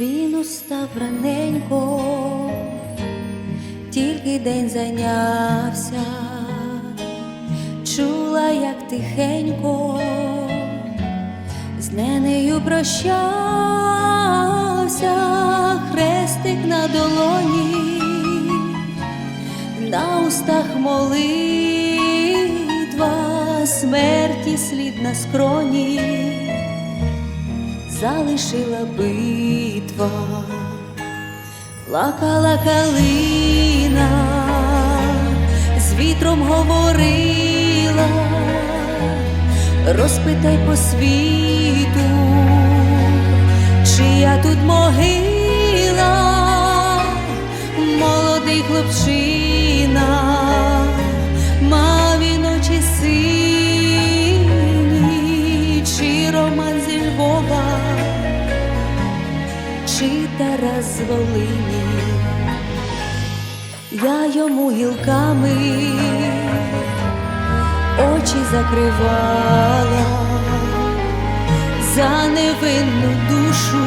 Він устав раненько, тільки день зайнявся, чула, як тихенько, з ненею прощався, хрестик на долоні, на устах молитва, смерті слід на скроні залишила битва, плакала калина, з вітром говорила, розпитай по світу, чия тут могила, молодий хлопчина, мав іночі сині, Тарас з Волині, я йому гілками очі закривала за невинну душу,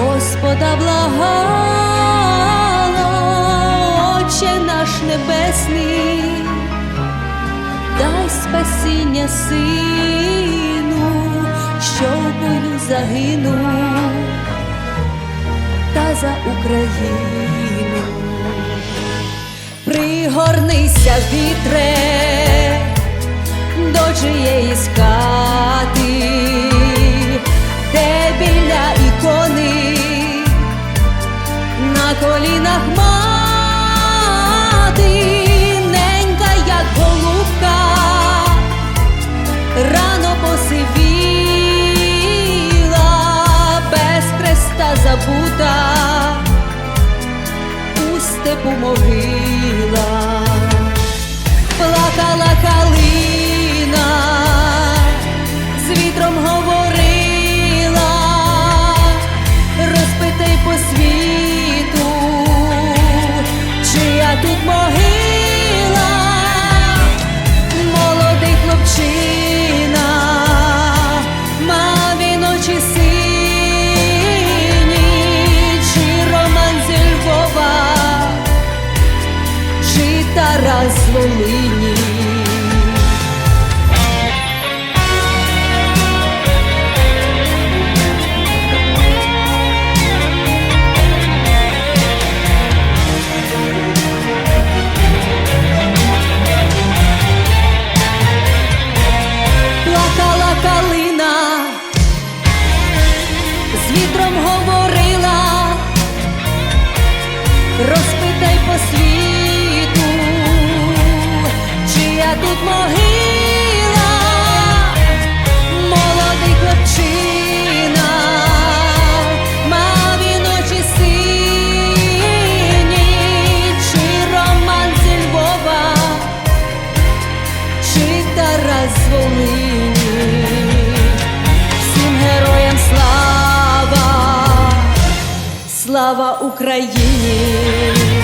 Господа благала, Отче наш небесний, дай спасіння сину, що в бою загинув, за Україну. Пригорнися вітре до чиєї скати, де біля ікони на колінах розпитай по світу, чия тут могила, слава, Україні.